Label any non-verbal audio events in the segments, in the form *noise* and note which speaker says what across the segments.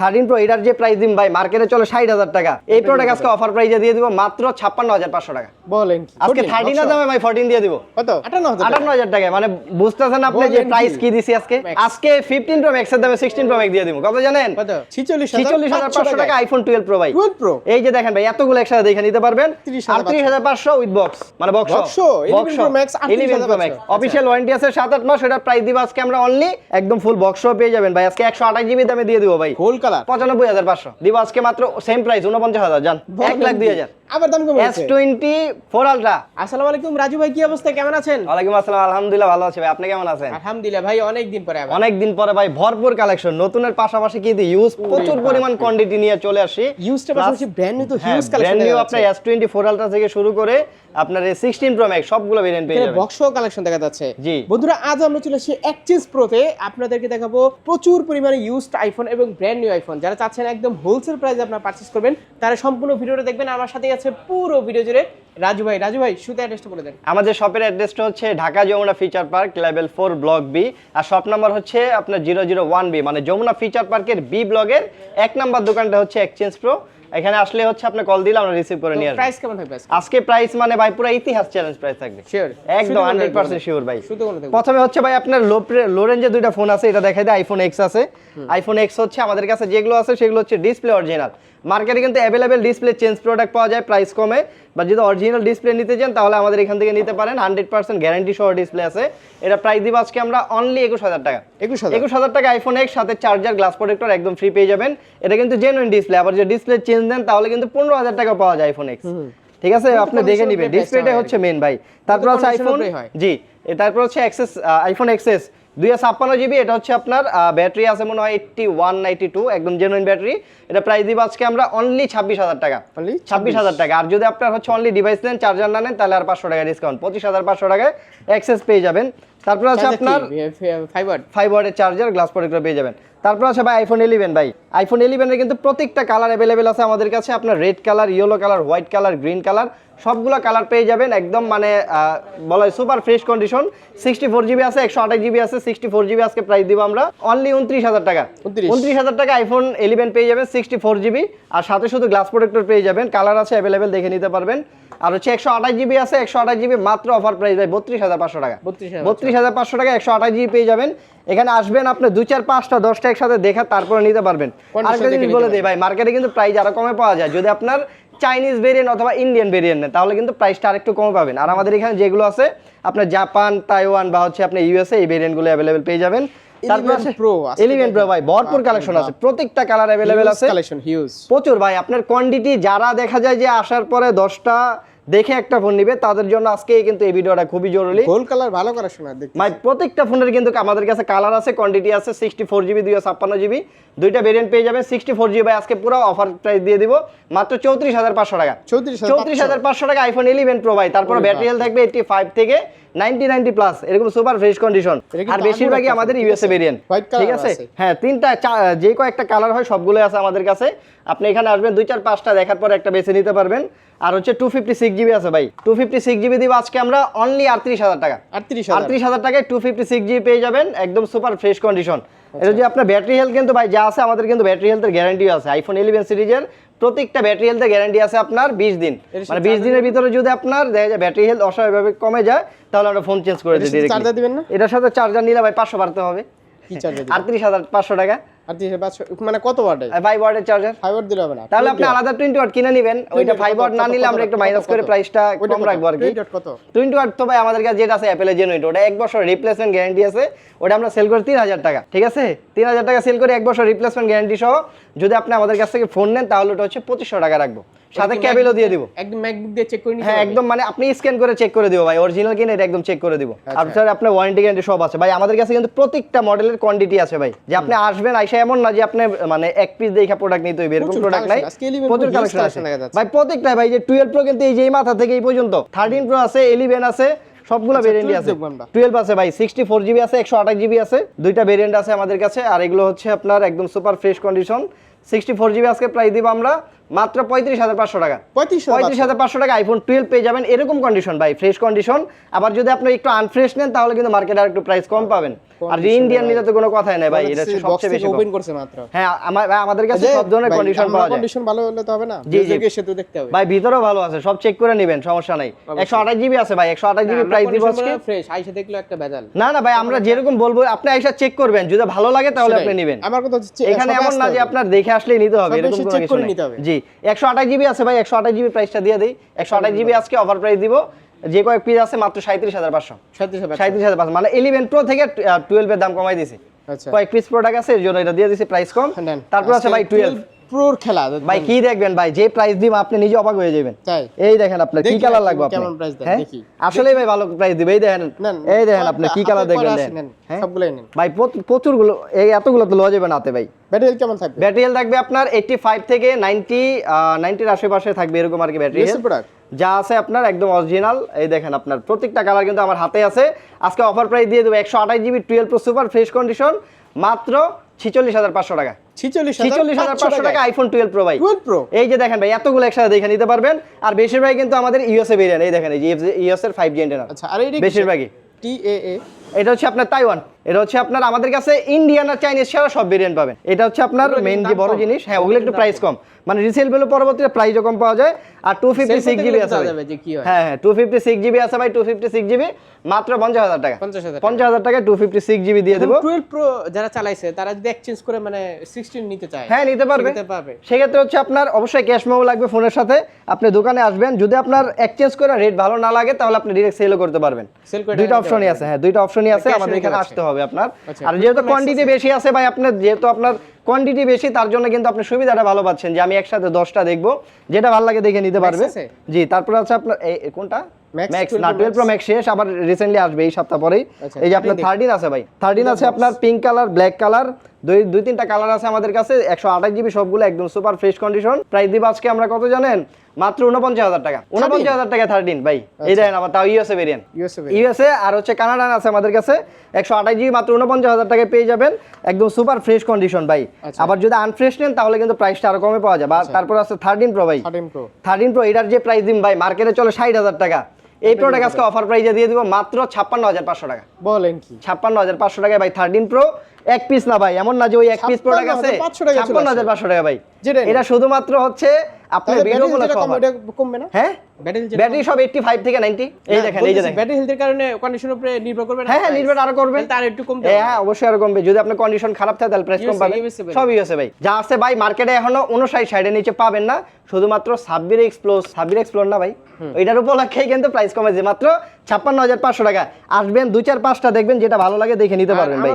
Speaker 1: Thirteen pro এটার যে price দিন ভাই মার্কেটে চলে ষাট হাজার টাকা। এই প্রোডাক্ট আজকে অফার প্রাইসে দিয়ে দিব মাত্র ছাপ্পান্ন হাজার পাঁচশো টাকা।
Speaker 2: বলেন
Speaker 1: আজকে থার্টিন
Speaker 2: নকশা।
Speaker 1: দামে ভাই ফোরটিন দিয়ে দিব।
Speaker 2: কত? আটান্ন হাজার
Speaker 1: টাকায় মানে বুঝতেছেন আপনি যে প্রাইস
Speaker 2: কি?
Speaker 1: দিছি আজকে? আজকে ফিফটিন প্রো ম্যাক্সের দামে সিক্সটিন প্রো ম্যাক্স দিয়ে দিব। কত জানেন?
Speaker 2: ছিচল্লিশ
Speaker 1: হাজার পাঁচশো টাকা আইফোন টুয়েলভ প্রো ভাই।
Speaker 2: প্রো
Speaker 1: এই যে দেখেন ভাই এতগুলো একসাথে দেখে নিতে পারবেন।
Speaker 2: 30,500
Speaker 1: আটত্রিশ হাজার পাঁচশো উইথ বক্স মানে বক্স
Speaker 2: Box সহ, 11 Pro Max 38,500
Speaker 1: অফিসিয়াল ওয়ারেন্টি আছে সাত আট মাস ওটার প্রাইস দিব আজকে আমরা অনলি একদম ফুল বক্স পেয়ে যাবেন ভাই। আজকে একশো আঠাশ জিবি দামে দিয়ে দিব ভাই।
Speaker 2: কালার?
Speaker 1: পঁচানব্বই হাজার পাঁচশো। দিব আজকে মাত্র সেম প্রাইস উনপঞ্চাশ হাজার জান এক লাখ দুই হাজার।
Speaker 2: আবার দাম কমে
Speaker 1: আলট্রা
Speaker 2: আসসালামু আলাইকুম রাজু ভাই কি অবস্থা? কেমন আছেন?
Speaker 1: ওয়ালাইকুম আসসালাম আলহামদুলিল্লাহ ভালো আছি ভাই। আপনি কেমন আছেন?
Speaker 2: আলহামদুলিল্লাহ ভাই অনেক দিন পরে আবার।
Speaker 1: অনেক দিন পরে ভাই ভরপুর কালেকশন নতুনের পাশাপাশি ইউজ প্রচুর পরিমাণ কোয়ান্টিটি নিয়ে চলে আসি।
Speaker 2: ইউজটা পাশাপাশি ব্র্যান্ড নিউ তো হিউজ
Speaker 1: ব্র্যান্ড নিউ আপনার আলট্রা থেকে শুরু করে আপনার এই সিক্সটিন প্রো ম্যাক্স সবগুলো ভেরিয়েন্ট পেয়ে যাবেন।
Speaker 2: বক্স কালেকশন দেখা যাচ্ছে।
Speaker 1: জি।
Speaker 2: বন্ধুরা আজ আমরা চলে আসি এক্সচেঞ্জ প্রোতে আপনাদেরকে দেখাবো প্রচুর পরিমাণে ইউজড আইফোন এবং ব্র্যান্ড নিউ আইফোন যারা চাচ্ছেন একদম হোলসেল প্রাইসে আপনারা পারচেজ করবেন তারা সম্পূর্ণ ভিডিওটা দেখবেন। আমার সাথে আছে পুরো ভিডিও জুড়ে। রাজু ভাই রাজু ভাই শুধু অ্যাড্রেসটা বলে দেন।
Speaker 1: আমাদের শপের অ্যাড্রেসটা হচ্ছে Dhaka Jamuna future park level four block B আর শপ নাম্বার হচ্ছে আপনার জিরো জিরো ওয়ান বি মানে যমুনা ফিচার পার্কের বি ব্লকের এক নাম্বার দোকানটা হচ্ছে এক্সচেঞ্জ প্রো এখানে আসলে হচ্ছে আপনি কল দিলে আমরা রিসিভ করে নিয়ে আসব।
Speaker 2: প্রাইস কেমন থাকবে আজকে?
Speaker 1: প্রাইস মানে ভাই পুরো ইতিহাস চ্যালেঞ্জ প্রাইস থাকবে।
Speaker 2: শিওর
Speaker 1: একদম হান্ড্রেড পার্সেন্ট শিওর ভাই। প্রথমে হচ্ছে ভাই আপনার লো লো রেঞ্জে দুইটা ফোন আছে এটা দেখাই দেয় আইফোন এক্স আছে। আইফোন এক্স হচ্ছে আমাদের কাছে যেগুলো আছে সেগুলো হচ্ছে ডিসপ্লে অরিজিনাল মার্কেটে কিন্তু অ্যাভেলেবেল ডিসপ্লে চেঞ্জ প্রোডাক্ট পাওয়া যায় প্রাইস কমে। বা যদি অরিজিনাল ডিসপ্লে নিতে চান তাহলে আমাদের এখান থেকে নিতে পারেন। হান্ড্রেড পার্সেন্ট গ্যারান্টি সহ ডিসপ্লে আছে। এটা প্রাইস দিব আজকে আমরা অনলি একুশ হাজার টাকা।
Speaker 2: একুশ হাজার।
Speaker 1: একুশ হাজার টাকা আইফোন এক্স সাথে চার্জার গ্লাস প্রোটেক্টর একদম ফ্রি পেয়ে যাবেন। এটা কিন্তু জেনুইন ডিসপ্লে আবার যে ডিসপ্লে চেঞ্জ দেন তাহলে কিন্তু পনেরো হাজার টাকা পাওয়া যায় আইফোন এক্স ঠিক আছে? আপনি দেখে নিবেন।
Speaker 2: উপরে
Speaker 1: ডিসপ্লেটা হচ্ছে মেন ভাই। তারপর আছে আইফোন জি তারপর হচ্ছে এক্সেস আইফোন এক্সেস দুই ছাপ্পান্ন জিবি এটা হচ্ছে আপনার ব্যাটারি আছে মনে হয় এইটটি ওয়ান নাইনটি টু একদম জেনুইন ব্যাটারি। এটা প্রাইস দিব আজকে আমরা অনলি ছাব্বিশ হাজার টাকা। ছাব্বিশ হাজার টাকা। আর যদি আপনার হচ্ছে অনলি ডিভাইস নেন চার্জার না নেন তাহলে আর পাঁচশো টাকা ডিসকাউন্ট পঁচিশ হাজার পাঁচশো টাকায় অ্যাক্সেস পেয়ে যাবেন। তারপর আছে আপনার
Speaker 2: fibre
Speaker 1: five charger glass protector পেয়ে যাবেন। তারপর আছে ভাই আইফোন ইলেভেন ভাই। আইফোন ইলেভেনের কিন্তু প্রত্যেকটা কালার অ্যাভেলেবেল আছে আমাদের কাছে। আপনার red colour yellow colour white colour green colour সবগুলো কালার পেয়ে যাবেন একদম মানে বলা হয় super fresh condition sixty four GB আছে একশো আঠাশ জিবি আছে সিক্সটি ফোর জিবি আজকে প্রাইস দিব আমরা। অনলি উনত্রিশ হাজার টাকা। উনত্রিশ। হাজার টাকা আইফোন ইলেভেন পেয়ে যাবেন সিক্সটি ফোর জিবি আর সাথে শুধু গ্লাস প্রোটেক্টর পেয়ে যাবেন কালার আছে অ্যাভেলেবেল দেখে নিতে পারবেন। আর হচ্ছে একশো আঠাশ জিবি আছে একশো আঠাশ জিবি মাত্র অফার প্রাইস ভাই বত্রিশ হাজার পাঁচশো টাকা। বত্রিশ হাজার। পাঁচশো টাকা একশো আঠাশ জিবি পেয়ে যাবেন। এখানে আসবেন আপনি দুই চার পাঁচটা দশটা একসাথে দেখা তারপরে নিতে পারবেন। আরেকটা জিনিস বলে দিই ভাই মার্কেটে কিন্তু প্রাইস আরও কমে পাওয়া যায়। যদি আপনার চাইনিজ ভেরিয়েন্ট অথবা ইন্ডিয়ান ভেরিয়েন্ট নেন তাহলে কিন্তু প্রাইসটা আরেকটু কম পাবেন। আর আমাদের এখানে যেগুলো আছে আপনার জাপান তাইওয়ান বা হচ্ছে আপনার ইউএসএ এই ভেরিয়েন্টগুলো অ্যাভেলেবেল পেয়ে যাবেন। আছে ভাই ভরপুর কালেকশন আছে। প্রত্যেকটা কালার অ্যাভেলেবেল আছে।
Speaker 2: কালেকশন হিউজ
Speaker 1: প্রচুর ভাই আপনার কোয়ান্টিটি যারা দেখা যায় যে আসার পরে দশটা দেখে একটা ফোন নিবে তাদের জন্য আজকে কিন্তু এই ভিডিওটা খুবই জরুরি।
Speaker 2: গোল কালার ভালো কালেকশন আর দেখতে
Speaker 1: ভাই প্রত্যেকটা ফোনের কিন্তু আমাদের কাছে কালার আছে কোয়ান্টিটি আছে সিক্সটি ফোর জিবি দুইশো ছাপ্পান্ন জিবি দুইটা ভেরিয়েন্ট পেয়ে যাবেন সিক্সটি ফোর জিবি আজকে পুরো অফার প্রাইস দিয়ে দিব মাত্র চৌত্রিশ হাজার পাঁচশো টাকা।
Speaker 2: চৌত্রিশ
Speaker 1: হাজার পাঁচশো। টাকা আইফোন ইলেভেন প্রো ভাই তারপর ব্যাটারি হেলথ থাকবে এইটটি ফাইভ থেকে নাইনটি নাইনটি প্লাস এরকম সুপার ফ্রেশ কন্ডিশন আর বেশিরভাগই আমাদের ইউএসএ ভেরিয়েন্ট ঠিক আছে। হ্যাঁ তিনটা যে কয়েকটা কালার হয় সবগুলো আছে আমাদের কাছে। আপনি এখানে আসবেন দুই চার পাঁচটা দেখার পর একটা বেছে নিতে পারবেন। আর হচ্ছে টু ফিফটি সিক্স জিবি আছে ভাই। টু ফিফটি সিক্স জিবি দিব আজকে আমরা অনলি আটত্রিশ হাজার টাকা।
Speaker 2: আটত্রিশ
Speaker 1: আটত্রিশ হাজার টাকায় টু ফিফটি সিক্স জিবি পেয়ে যাবেন একদম সুপার ফ্রেশ কন্ডিশন এটা যে আপনার ব্যাটারি হেলথ কিন্তু ভাই যা আছে আমাদের কিন্তু ব্যাটারি হেলথের গ্যারান্টি আছে। আইফোন ইলেভেন সিরিজের প্রত্যেকটা ব্যাটারি হেলথের গ্যারান্টি আছে আপনার বিশ দিন। মানে বিশ দিনের ভিতরে যদি আপনার দেখা যায় ব্যাটারি হেলথ অস্বাভাবিকভাবে কমে যায় তাহলে আমরা ফোন চেঞ্জ করে দিই
Speaker 2: চার্জার দিবেন না?
Speaker 1: এটার সাথে চার্জার নিলে ভাই পাঁচশো বাড়তে হবে। আটত্রিশ হাজার পাঁচশো টাকা।
Speaker 2: মানে কত ওয়াটের
Speaker 1: ফাইভ ওয়ার্ডের চার্জার
Speaker 2: ফাইবার দিলে হবে না।
Speaker 1: তাহলে আপনি আলাদা টোয়েন্টি ওয়াট কিনে নেবেন। ওইটা
Speaker 2: watt
Speaker 1: ওয়াট না নিলে আমরা একটু মাইনাস করে প্রাইসটা কম রাখব আর কি।
Speaker 2: 20 watt কত?
Speaker 1: টোয়েন্টি ওয়াট তো ভাই আমাদের কাছে যেটা আছে অ্যাপেলের জেনুইন ওটা এক বছর রিপ্লেসমেন্ট গ্যারান্টি আছে। ওটা আমরা সেল করি টাকা ঠিক আছে? তিন হাজার টাকা সেল করে এক বছর রিপ্লেসমেন্ট গ্যারান্টি সহ। যদি আপনি আমাদের কাছ থেকে ফোন নেন তাহলে ওটা হচ্ছে পঁচিশশো টাকা রাখব। সাথে ক্যাবেলও দিয়ে দিব।
Speaker 2: একদম ম্যাকবুক দিয়ে চেক করে নিতে
Speaker 1: হ্যাঁ একদম মানে আপনি স্ক্যান করে চেক করে দিব ভাই অরিজিনাল কিনে এটা একদম চেক করে দিব।
Speaker 2: আচ্ছা।
Speaker 1: আর স্যার আপনার ওয়ারেন্টি গ্যারান্টি সব আছে। ভাই আমাদের কাছে কিন্তু প্রত্যেকটা মডেলের কোয়ান্টিটি আছে ভাই। যে আপনি আসবেন আইসা এমন না যে আপনি মানে এক পিস দেখা প্রোডাক্ট নিতে হইবে এরকম প্রোডাক্ট নাই।
Speaker 2: collection, আজকে 11
Speaker 1: প্রচুর কালেকশন আছে। ভাই প্রত্যেকটা ভাই যে 12 প্রো কিন্তু এই যে মাথা থেকে এই পর্যন্ত 13 প্রো আছে 11 আছে সবগুলো
Speaker 2: আচ্ছা,
Speaker 1: ভেরিয়েন্টই
Speaker 2: 12
Speaker 1: আছে।
Speaker 2: দেখব আমরা।
Speaker 1: 12 আছে ভাই 64 জিবি আছে 128 জিবি আছে দুইটা ভেরিয়েন্ট আছে আমাদের কাছে। আর এগুলো হচ্ছে আপনার একদম super fresh condition sixty four GB আজকে প্রাইস দিব আমরা মাত্র পঁয়ত্রিশ হাজার পাঁচশো টাকা।
Speaker 2: পঁয়ত্রিশ
Speaker 1: পঁয়ত্রিশ হাজার পাঁচশো টাকা আইফোন টুয়েলভ পেয়ে যাবেন এরকম কন্ডিশন ভাই ফ্রেশ কন্ডিশন আবার যদি আপনি একটু আনফ্রেশ নেন তাহলে কিন্তু মার্কেটে আর একটু প্রাইস কম পাবেন। আর ইন্ডিয়ান নিলে তো কোনো কথাই নাই ভাই এটা সবচেয়ে বেশি
Speaker 2: ওপেন করছে মাত্র।
Speaker 1: হ্যাঁ আমার আমাদের কাছে সব ধরনের কন্ডিশন পাওয়া যায়।
Speaker 2: কন্ডিশন ভালো হলে তো হবে না?
Speaker 1: জি, জি।
Speaker 2: সেতু দেখতে হবে।
Speaker 1: ভাই ভিতরেও ভালো আছে সব চেক করে নেবেন সমস্যা নাই। একশো আঠাশ জিবি আছে ভাই একশো আঠাশ জিবি প্রাইস দিব আজকে।
Speaker 2: ফ্রেশ আইসা দেখল একটা ভেজাল।
Speaker 1: না না ভাই আমরা যেরকম বলব আপনি আইসা চেক করবেন যদি ভালো লাগে তাহলে আপনি। নেবেন।
Speaker 2: আমার কথা হচ্ছে
Speaker 1: এখানে এমন না যে আপনার দেখে আসলেই নিতে হবে এরকম কোনো কিছু নাই। জি একশো আঠাশ জিবি আছে ভাই একশো আঠাশ জিবি প্রাইসটা দিয়ে দিই একশো আঠাশ জিবি আজকে অফার প্রাইস দিব যে কয়েক পিস আছে মাত্র সাঁত্রিশ হাজার পাঁচশো।
Speaker 2: সাঁত্রিশ হাজার
Speaker 1: পাঁচশো। মানে ইলেভেন প্রো থেকে টুয়েলভের দাম কমাই দিছি
Speaker 2: আচ্ছা।
Speaker 1: কয়েক পিস প্রোডাক্ট আছে এর জন্য এটা দিয়ে দিয়েছি প্রাইস কম। তারপর আছে ভাই টুয়েলভ
Speaker 2: প্রোর খেলা।
Speaker 1: ভাই কি দেখবেন ভাই? যে প্রাইস দিব আপনি নিজে অবাক হয়ে যাবেন। এই দেখেন আপনার কি কালার লাগবে
Speaker 2: কেমন
Speaker 1: আপনার।
Speaker 2: price দেন,
Speaker 1: হ্যাঁ?
Speaker 2: দেখি।
Speaker 1: আসলেই ভাই ভালো প্রাইস দিবে এই দেখেন। এই দেখেন আপনি কি কালার দেখবেন। হ্যাঁ?
Speaker 2: সবগুলাই নেন।
Speaker 1: ভাই প্রচুরগুলো এই এতগুলো তো লওয়া যাবে না হাতে ভাই।
Speaker 2: ব্যাটারি কেমন থাকবে?
Speaker 1: ব্যাটারি থাকবে আপনার এইটটি ফাইভ থেকে নাইনটি নাইনটির আশেপাশে থাকবে এরকম আর কি ব্যাটারি
Speaker 2: প্রোডাক্ট
Speaker 1: যা আছে আপনার একদম অরিজিনাল এই দেখেন আপনার প্রত্যেকটা কালার কিন্তু আমার হাতে আছে। আজকে অফার প্রাইস দিয়ে দেবো একশো আঠাশ GB twelve pro super fresh condition মাত্র ছিচল্লিশ হাজার পাঁচশো টাকা। টাকা আইফোন টুয়েলভ প্রো ভাই।
Speaker 2: প্রো
Speaker 1: এই যে দেখেন ভাই এতগুলো একসাথে দেখে নিতে পারবেন। আর বেশিরভাগ কিন্তু আমাদের ইউএসএ ভেরিয়েন্ট এই দেখেন এই যে ইউএসএর ফাইভ জি
Speaker 2: আচ্ছা আর
Speaker 1: বেশিরভাগই।
Speaker 2: টি এ এ।
Speaker 1: এটা হচ্ছে আপনার তাইওয়ান এটা হচ্ছে আপনার আমাদের কাছে ইন্ডিয়ান আর চাইনিজ ছাড়া সব ভেরিয়েন্ট পাবেন। এটা হচ্ছে আপনার মেইন যে বড় জিনিস হ্যাঁ ওগুলো একটু প্রাইস কম। মানে রিসেল ভ্যালু পরবর্তীতে প্রাইসও কম পাওয়া যায় আর টু ফিফটি সিক্স জিবি আছে
Speaker 2: হয়।
Speaker 1: হ্যাঁ টু ফিফটি সিক্স জিবি আছে ভাই টু ফিফটি সিক্স জিবি মাত্র পঞ্চাশ হাজার টাকা।
Speaker 2: পঞ্চাশ হাজার
Speaker 1: টাকায় টু ফিফটি সিক্স জিবি দিয়ে দেবো।
Speaker 2: টুয়েলভ প্রো যারা চালাইছে তারা যদি এক্সচেঞ্জ করে মানে সিক্সটিন নিতে চায়
Speaker 1: হ্যাঁ নিতে পারবে। সেক্ষেত্রে হচ্ছে আপনার অবশ্যই ক্যাশ মেমো লাগবে ফোনের সাথে। আপনি দোকানে আসবেন যদি আপনার এক্সচেঞ্জ করে রেট ভালো না লাগে তাহলে আপনি ডিরেক্ট সেলও করতে পারবেন। দুইটা অপশনই আছে হ্যাঁ দুইটা অপশনই আছে আমাদের এখানে আসতে হবে আপনার।
Speaker 2: আচ্ছা,
Speaker 1: আর যেহেতু কোয়ান্টিটি বেশি আছে ভাই আপনার যেহেতু আপনার কোয়ান্টিটি বেশি তার জন্য কিন্তু আপনি সুবিধাটা ভালো পাচ্ছেন যে আমি একসাথে দশটা দেখব। যেটা ভালো লাগে দেখে নিতে পারবে। জি তারপর আছে আপনার কোনটা? ম্যাক্স না টুয়েলভ প্রো ম্যাক্স শেষ আবার রিসেন্টলি আসবে এই সপ্তাহ পরেই।
Speaker 2: আচ্ছা,
Speaker 1: এই যে আপনার থার্টিন আছে ভাই। থার্টিন আছে আপনার পিঙ্ক কালার ব্ল্যাক কালার দুই দুই তিনটা কালার আছে আমাদের কাছে একশো আঠাশ জিবি সবগুলো একদম সুপার ফ্রেশ কন্ডিশন প্রাইস দিব আজকে আমরা কত জানেন? মাত্র উনপঞ্চাশ হাজার টাকা। উনপঞ্চাশ হাজার টাকা থার্টিন ভাই।
Speaker 2: আচ্ছা।
Speaker 1: এই দেখেন আবার তাও ইউএসএ ভেরিয়েন্ট
Speaker 2: ইউএসএ
Speaker 1: আর হচ্ছে কানাডান আছে আমাদের কাছে। একশো আঠাশ জিবি মাত্র উনপঞ্চাশ হাজার টাকায় পেয়ে যাবেন। একদম সুপার ফ্রেশ কন্ডিশন ভাই।
Speaker 2: আচ্ছা।
Speaker 1: আবার যদি আনফ্রেশ নেন তাহলে কিন্তু প্রাইসটা আরও কমে পাওয়া যায় বা তারপর আছে থার্টিন প্রো ভাই।
Speaker 2: থার্টিন প্রো
Speaker 1: এটার যে প্রাইস দিন ভাই মার্কেটে চলে ষাট হাজার টাকা। এই প্রোডাক্ট আজকে অফার প্রাইসে দিয়ে দিব মাত্র ছাপ্পান্ন হাজার পাঁচশো টাকা।
Speaker 2: বলেন কি?
Speaker 1: ছাপ্পান্ন হাজার পাঁচশো টাকা ভাই থার্টিন প্রো এক পিস না ভাই। এমন না যে ওই এক পিস প্রোডাক্ট আছে।
Speaker 2: 56,500 টাকায় চলে
Speaker 1: ছাপ্পান্ন হাজার পাঁচশো টাকা ভাই। এটা শুধুমাত্র হচ্ছে আপনার ভিডিও গুলো
Speaker 2: কমবে না?
Speaker 1: হ্যাঁ?
Speaker 2: ব্যাটারি
Speaker 1: সব এইটটি ফাইভ থেকে নাইনটি এই দেখেন এই যে দেখেন।
Speaker 2: ব্যাটারি হেলথের কারণে কন্ডিশনের উপরে নির্ভর করবে না?
Speaker 1: হ্যাঁ হ্যাঁ নির্ভর আরও করবেন
Speaker 2: তার একটু কম
Speaker 1: হ্যাঁ অবশ্যই আরও কমবে। যদি আপনার কন্ডিশন খারাপ থাকে তাহলে প্রাইস কম পাবেন
Speaker 2: USA ভাই।
Speaker 1: যা আছে ভাই মার্কেটে এখনও উনষাট সাইডের নিচে পাবেন না। শুধুমাত্র সাব্বির এক্সপ্লোর সাব্বির এক্সপ্লোর না ভাই। ওইটার উপলক্ষেই কিন্তু প্রাইস কমেছে। মাত্র ছাপ্পান্ন হাজার পাঁচশো টাকা। আসবেন দুই চার পাঁচটা দেখবেন যেটা ভালো লাগে দেখে নিতে পারবেন ভাই।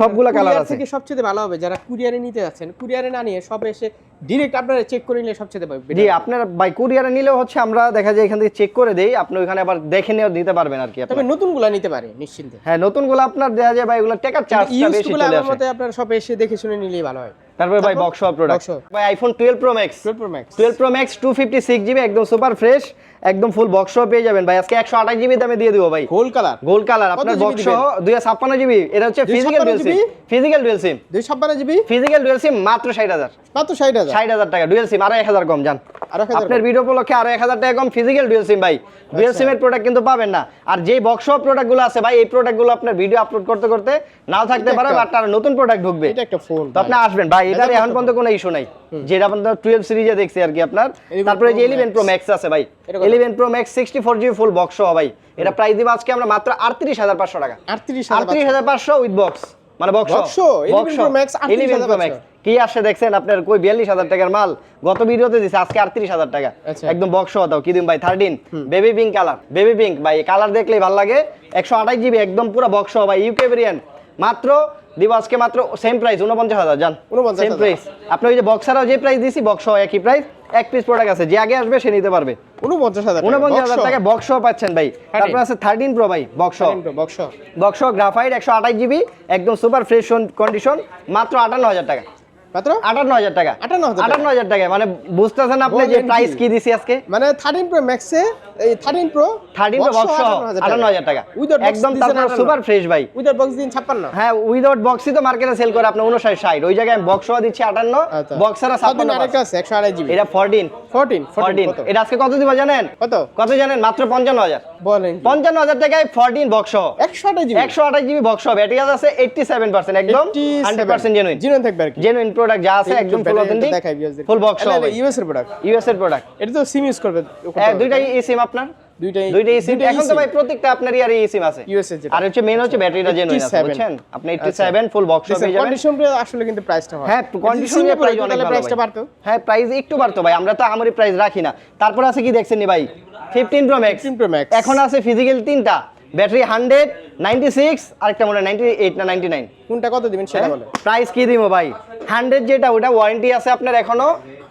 Speaker 1: সবগুলা কালার আছে।
Speaker 2: সবচেয়ে ভালো হবে যারা কুরিয়ারে নিতে যাচ্ছেন কুরিয়ারে না নিয়ে সব এসে ডিরেক্ট আপনারা চেক করে নিলে সবচেয়ে
Speaker 1: জি আপনার বাই কুরিয়ারে নিলেও হচ্ছে আমরা দেখা যায় এখান থেকে চেক করে দেই আপনি ওখানে আবার দেখে নিয়ে নিতে পারবেন আর কি
Speaker 2: তবে
Speaker 1: আপনার।
Speaker 2: নতুনগুলা নিতে পারে নিশ্চিন্তে।
Speaker 1: হ্যাঁ নতুনগুলো আপনার দেখা যায় ভাই এগুলো টেকার চার্জটা বেশি চলে আসে।
Speaker 2: মতে আপনার সব এসে দেখে শুনে নিলেই ভালো হয়।
Speaker 1: তারপরে ভাই? বক্স প্রোডাক্ট ভাই iPhone twelve pro max
Speaker 2: 12 pro max
Speaker 1: 12 pro max two fifty six GB একদম সুপার ফ্রেশ একদম ফুল বক্স পেয়ে যাবেন ভাই। আজকে একশো আঠাশ জিবি দামে দিয়ে দিব ভাই।
Speaker 2: গোল কালার
Speaker 1: গোল্ড কালার আপনার বক্স সহ দুই ছাপ্পান্ন জিবি এটা হচ্ছে physical dual SIM physical dual SIM
Speaker 2: দুই ছাপ্পান্ন জিবি
Speaker 1: ফিজিক্যাল ডুয়েল সিম মাত্র ষাট হাজার।
Speaker 2: মাত্র ষাট হাজার?
Speaker 1: ষাট হাজার টাকা ডুয়েল সিম আরও এক হাজার কম যান আপনার ভিডিও উপলক্ষে আরও এক হাজার টাকা কম ফিজিক্যাল ডুয়েল সিম ভাই। ডুয়েল। সিমের প্রোডাক্ট কিন্তু পাবেন না। আর যেই বক্স প্রোডাক্টগুলো আছে ভাই এই প্রোডাক্টগুলো আপনার ভিডিও আপলোড করতে করতে নাও থাকতে পারে বাট তার নতুন প্রোডাক্ট ঢুকবে।
Speaker 2: এটা একটা ফোন
Speaker 1: তো আপনি আসবেন ভাই। এটার এখন পর্যন্ত কোনো ইস্যু নাই। যেটা আপনার টুয়েলভ সিরিজে দেখছি আর কি আপনার। তারপরে যে ইলেভেন প্রো ম্যাক্স আছে ভাই। Eleven pro max sixty four GB full box ভাই। এটা প্রাইস দিব আজকে আমরা মাত্র আটত্রিশ হাজার পাঁচশো টাকা।
Speaker 2: আটত্রিশ
Speaker 1: আটত্রিশ হাজার পাঁচশো উইথ বক্স মানে বক্স
Speaker 2: Box সহ? 11 Pro Max 38,500
Speaker 1: eleven pro max কি আসছে দেখছেন আপনার কই বিয়াল্লিশ হাজার টাকার মাল। গত ভিডিওতে দিছে আজকে আটত্রিশ হাজার টাকা।
Speaker 2: আচ্ছা।
Speaker 1: একদম বক্স দাও। কি দিন ভাই? Thirteen baby pink colour baby pink ভাই কালার দেখলেই ভালো লাগে। একশো আঠাশ জিবি একদম পুরো বক্স ভাই। ইউকে ভেরিয়েন্ট মাত্র দিব আজকে মাত্র সেম প্রাইস উনপঞ্চাশ হাজার জান। সেম প্রাইস আপনি ওই যে বক্সারও যে প্রাইস দিছি বক্স একই প্রাইস এক পিস প্রোডাক্ট আছে। যে আগে আসবে সে নিতে পারবে।
Speaker 2: উনপঞ্চাশ হাজার
Speaker 1: উনপঞ্চাশ হাজার টাকা বক্স পাচ্ছেন ভাই। তারপর আছে থার্টিন প্রো ভাই বক্স
Speaker 2: বক্স
Speaker 1: বক্স গ্রাফাইট একশো আঠাশ জিবি একদম সুপার ফ্রেশ কন্ডিশন মাত্র আটান্ন হাজার টাকা।
Speaker 2: মাত্র?
Speaker 1: আটান্ন হাজার টাকা।
Speaker 2: 58,000 টাকা।
Speaker 1: হাজার টাকা মানে বুঝতেছেন আপনি যে প্রাইস কি দিছি আজকে?
Speaker 2: মানে থার্টিন প্রো ম্যাক্সে এই থার্টিন প্রো
Speaker 1: থার্টিন বক্স সহ আটান্ন হাজার টাকা।
Speaker 2: উইদাউট
Speaker 1: একদম তারপর সুপার ফ্রেশ ভাই।
Speaker 2: উইদাউট বক্স দিন ছাপ্পান্ন।
Speaker 1: হ্যাঁ উইদাউট বক্সই তো মার্কেটে সেল করে উনষাট ষাট। ওই জায়গায় বক্স সহ দিচ্ছি আটান্ন
Speaker 2: আচ্ছা।
Speaker 1: বক্স ছাড়া ছাপ্পান্ন
Speaker 2: আরেকটা আছে একশো আড়াই জিবি
Speaker 1: এটা ফোরটিন
Speaker 2: ফোরটিন
Speaker 1: ফোরটিন
Speaker 2: কত?
Speaker 1: এটা আজকে কত দিবা জানেন?
Speaker 2: কত?
Speaker 1: কত জানেন? মাত্র পঞ্চান্ন হাজার।
Speaker 2: বলেন
Speaker 1: পঞ্চান্ন হাজার টাকায় ফোরটিন বক্স সহ।
Speaker 2: একশো আড়াই জিবি
Speaker 1: একশো আঠাশ জিবি বক্স সহ। ব্যাটারি আছে এইটটি সেভেন পার্সেন্ট একদম হান্ড্রেড পার্সেন্ট জেনুইন
Speaker 2: জিনুইন থাকবে আর কি।
Speaker 1: জেনুইন প্রোডাক্ট যা আছে একদম full authentic full box
Speaker 2: US এর প্রোডাক্ট
Speaker 1: ইউএস এর প্রোডাক্ট
Speaker 2: এটা তো সিম ইউজ করবে
Speaker 1: দুইটাই ই সিম আপনার?
Speaker 2: দুইটাই
Speaker 1: দুইটাই সিম এখন তো ভাই প্রত্যেকটা আপনার ইয়ার সিম আছে।
Speaker 2: ইউএস এর
Speaker 1: আর হচ্ছে হচ্ছে ব্যাটারিটা জেনুইন আছে বুঝছেন? আপনি 87 ফুল বক্স পেয়ে যাবেন।
Speaker 2: কন্ডিশন আসলে কিন্তু প্রাইসটা হয়।
Speaker 1: হ্যাঁ কন্ডিশন প্রাইস অনেক
Speaker 2: প্রাইসটা বাড়তো?
Speaker 1: হ্যাঁ প্রাইস একটু বাড়তো ভাই। আমরা তো আমারই প্রাইস রাখি না। তারপর আছে কি দেখছেন ভাই? 15 প্রো ম্যাক্স
Speaker 2: 15 Pro Max।
Speaker 1: এখন আছে ফিজিক্যাল তিনটা। ব্যাটারি 100 96 আরেকটা মনে হয় 98 না 99
Speaker 2: কোনটা কত দিবেন সেটা বলে
Speaker 1: প্রাইস কি দিব ভাই? 100 যেটা ওটা ওয়ারেন্টি আছে আপনার এখনও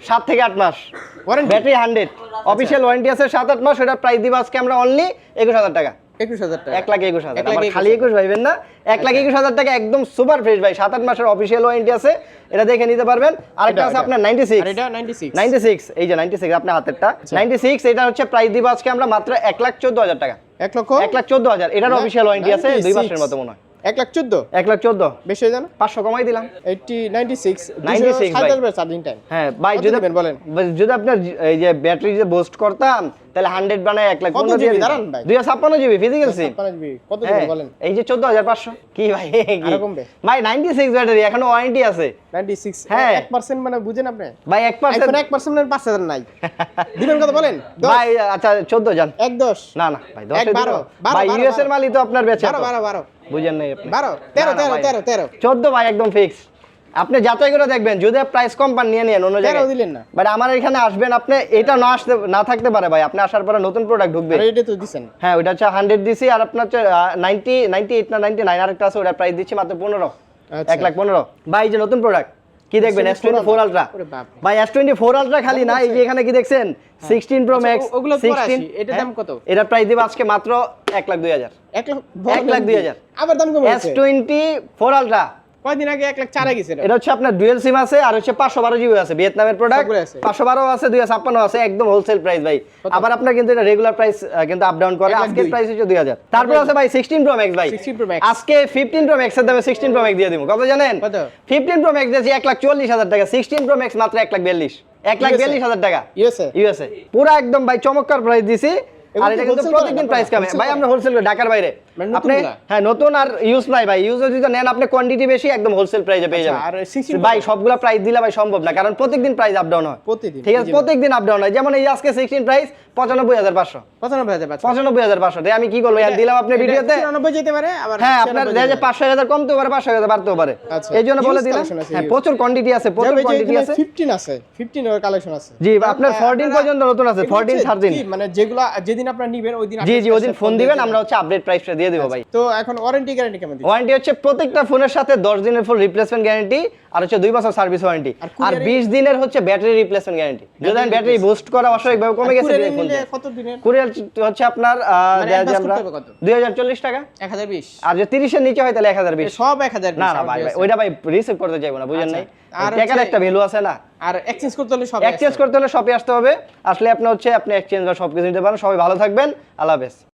Speaker 1: সাত থেকে আট মাস? Battery hundred. অফিসিয়াল ওয়ারেন্টি আছে 7 8 মাস ওটা প্রাইস দিব আজকে আমরা অনলি 21000 টাকা।
Speaker 2: একুশ হাজার টাকা।
Speaker 1: এক লাখ একুশ হাজার।
Speaker 2: এক লাখ
Speaker 1: আমার
Speaker 2: একুশ
Speaker 1: খালি একুশ ভাইবেন না? এক লাখ একুশ হাজার টাকা একদম সুপার ফ্রেশ ভাই। সাত আট মাসের অফিসিয়াল ওয়ারেন্টি আছে। এটা দেখে নিতে পারবেন। আরেকটা আছে আপনার নাইনটি
Speaker 2: আর
Speaker 1: সিক্স নাইনটি সিক্স এই যে নাইনটি সিক্স আপনার হাতেরটা।
Speaker 2: আচ্ছা।
Speaker 1: নাইনটি সিক্স এটা হচ্ছে প্রাইস দিব আজকে আমরা মাত্র এক লাখ চোদ্দ হাজার টাকা।
Speaker 2: এক লক্ষ?
Speaker 1: এক লাখ চোদ্দ হাজার। এটার অফিসিয়াল ওয়ারেন্টি আছে। দুই মাসের মতো মনে হয়।
Speaker 2: এক লাখ চোদ্দ?
Speaker 1: এক লাখ চোদ্দ।
Speaker 2: বেশি হয়ে যান
Speaker 1: পাঁচশো কমাই দিলাম।
Speaker 2: এইটটি নাইনটি সিক্স
Speaker 1: 96 ভাই।
Speaker 2: Charging time.
Speaker 1: হ্যাঁ ভাই যদি
Speaker 2: বলেন?
Speaker 1: যদি আপনার এই যে ব্যাটারি যে বুস্ট করতাম তাহলে হান্ড্রেড বানায় এক লাখ পনেরো দিতাম।
Speaker 2: দাঁড়ান ভাই?
Speaker 1: দুইশো ছাপ্পান্ন জিবি ফিজিক্যাল সিম
Speaker 2: কত
Speaker 1: হ্যাঁ,
Speaker 2: বলেন?
Speaker 1: এই যে চোদ্দ হাজার পাঁচশো। কি ভাই
Speaker 2: কমবে?
Speaker 1: ভাই নাইনটি সিক্স ব্যাটারি এখনও ওয়ারেন্টি আছে।
Speaker 2: নাইনটি সিক্স
Speaker 1: হ্যাঁ।
Speaker 2: এক পার্সেন্ট মানে বুঝেন আপনি?
Speaker 1: ভাই এক পার্সেন্ট
Speaker 2: এক পার্সেন্ট পাঁচ হাজার নাই। *laughs* দিবেন কত বলেন?
Speaker 1: ভাই আচ্ছা চোদ্দ জান
Speaker 2: এক দশ।
Speaker 1: না না ভাই দশ
Speaker 2: বারো,
Speaker 1: ভাই ইউএস এর মালই তো আপনার বেচে
Speaker 2: বারো বারো বারো।
Speaker 1: বুঝেন নাই আপনি?
Speaker 2: বারো তেরো তেরো তেরো তেরো।
Speaker 1: চোদ্দ ভাই একদম ফিক্স আপনি যাচাই করে দেখবেন যদি প্রাইস কম পান নিয়ে নেন অন্য জায়গায়।
Speaker 2: দিলেন না।
Speaker 1: বাট আমার এখানে আসবেন আপনি এটা না আসতে না থাকতে পারে ভাই। আপনি আসার পরে নতুন প্রোডাক্ট ঢুকবে।
Speaker 2: এটা তো দিছেন।
Speaker 1: হ্যাঁ ওটা হচ্ছে হান্ড্রেড দিছি আর আপনার হচ্ছে নাইনটি নাইনটি এইট না নাইনটি নাইন আরেকটা আছে ওটা প্রাইস দিচ্ছি মাত্র পনেরো।
Speaker 2: আচ্ছা।
Speaker 1: এক লাখ পনেরো। ভাই যে নতুন প্রোডাক্ট কি দেখবেন এস টোয়েন্টি ফোর আলট্রা
Speaker 2: ওরে
Speaker 1: ভাই এস টোয়েন্টি ফোর আলট্রা খালি না এই যে এখানে কি দেখছেন? সিক্সটিন প্রো ম্যাক্স
Speaker 2: ও- ওগুলো পরে আসি। এটার দাম কত?
Speaker 1: এটা প্রাইস দিব আজকে মাত্র এক লাখ দুই হাজার।
Speaker 2: এক লাখ
Speaker 1: এক লাখ দুই হাজার।
Speaker 2: আবার দাম কমে
Speaker 1: এস টোয়েন্টি ফোর আলট্রা
Speaker 2: কয়দিন আগে এক লাখ চার গেছে
Speaker 1: এটা হচ্ছে আপনার ডুয়েল সিম আছে আর হচ্ছে পাঁচশো বারো জিবি আছে ভিয়েতনামের প্রোডাক্ট পাঁচশো বারো আছে দুই ছাপ্পান্ন আছে একদম হোলসেল প্রাইস ভাই। আবার আপনার কিন্তু এটা রেগুলার প্রাইস কিন্তু আপ ডাউন করে। আজকের প্রাইস হচ্ছে দুই হাজার। তারপর আছে ভাই সিক্সটিন প্রো ম্যাক্স ভাই।
Speaker 2: 16 Pro Max।
Speaker 1: আজকে ফিফটিন প্রো ম্যাক্স এর দামে সিক্সটিন প্রো ম্যাক্স দিয়ে দিব। কত জানেন? ফিফটিন প্রো ম্যাক্স দিয়েছি এক লাখ চল্লিশ হাজার টাকা। সিক্সটিন প্রো ম্যাক্স মাত্র এক লাখ বিয়াল্লিশ। এক লাখ? বিয়াল্লিশ হাজার টাকা।
Speaker 2: ইউএসএ?
Speaker 1: ইউএসএ। পুরো একদম ভাই চমৎকার প্রাইস দিছি। আর এটা কিন্তু প্রতিদিন প্রাইস? কমে। ভাই আমরা হোলসেল ঢাকার বাইরে।
Speaker 2: মানে
Speaker 1: আপনি হ্যাঁ নতুন আর ইউজ নাই ভাই। ইউজ যদি নেন আপনি কোয়ান্টিটি বেশি একদম হোলসেল প্রাইসে পেয়ে
Speaker 2: আচ্ছা,
Speaker 1: যাবেন।
Speaker 2: আর 16
Speaker 1: ভাই সবগুলা প্রাইস দিলে ভাই সম্ভব না কারণ প্রত্যেকদিন প্রাইস আপ ডাউন হয়।
Speaker 2: প্রতিদিন
Speaker 1: ঠিক আছে? প্রত্যেকদিন আপ ডাউন হয়। যেমন এই আজকে সিক্সটিন প্রাইস পঁচানব্বই হাজার পাঁচশো।
Speaker 2: পঁচানব্বই হাজার পাঁচশো।
Speaker 1: পঁচানব্বই হাজার পাঁচশো। আমি কি করব? দিলাম আপনার ভিডিওতে?
Speaker 2: চুরানব্বই যেতে পারে আবার
Speaker 1: হ্যাঁ আপনার দেখা যায় পাঁচশো হাজার কমতেও পারে পাঁচশো হাজার বাড়তেও পারে।
Speaker 2: আচ্ছা।
Speaker 1: এই জন্য বলে দিলাম। হ্যাঁ প্রচুর কোয়ান্টিটি আছে প্রচুর কোয়ান্টিটি আছে।
Speaker 2: 15 আছে 15 এর কালেকশন আছে।
Speaker 1: জি আপনার
Speaker 2: তারপরে
Speaker 1: 14
Speaker 2: আপনারা-
Speaker 1: পর্যন্ত নতুন আছে
Speaker 2: এগুলো
Speaker 1: 14
Speaker 2: হচ্ছে
Speaker 1: 13
Speaker 2: কি, মানে যেগুলো যেদিন আপনারা নিবেন ওই দিন
Speaker 1: জি জি
Speaker 2: আপনার
Speaker 1: ওদিন ফোন দিবেন আমরা হচ্ছে আপডেট প্রাইসটা দিয়ে দেবো ভাই।
Speaker 2: তো এখন ওয়ারেন্টি গ্যারান্টি কেমন
Speaker 1: ওয়ারেন্টি হচ্ছে প্রত্যেকটা ফোনের সাথে 10 দিনের ফুল রিপ্লেসমেন্ট গ্যারান্টি আর হচ্ছে দুই বছর সার্ভিস ওয়ারেন্টি
Speaker 2: আর
Speaker 1: বিশ দিনের হচ্ছে ব্যাটারি রিপ্লেসমেন্ট গ্যারান্টি যদি ব্যাটারি বুস্ট করা অস্বাভাবিকভাবে কমে গেছে
Speaker 2: কুরিয়ারে
Speaker 1: হচ্ছে আপনার
Speaker 2: মানে
Speaker 1: দেয়া যায়
Speaker 2: advance
Speaker 1: আমরা
Speaker 2: করতে হবে কত?
Speaker 1: 2040 টাকা।
Speaker 2: 1020
Speaker 1: আর 30 নিচে হয় তাহলে 1020
Speaker 2: সব 1020
Speaker 1: না না ভাই ওইটা ভাই রিসিভ করতে চাইব না বুঝেন
Speaker 2: আচ্ছা,
Speaker 1: নাই? টাকার একটা ভ্যালু আছে না?
Speaker 2: আর এক্সচেঞ্জ করতে হলে
Speaker 1: এক্সচেঞ্জ করতে হলে শপে আসতে হবে। আসলে আপনি হচ্ছে আপনি এক্সচেঞ্জ বা সবকিছু নিতে পারেন। সবাই ভালো থাকবেন। আল্লাহ হাফেজ।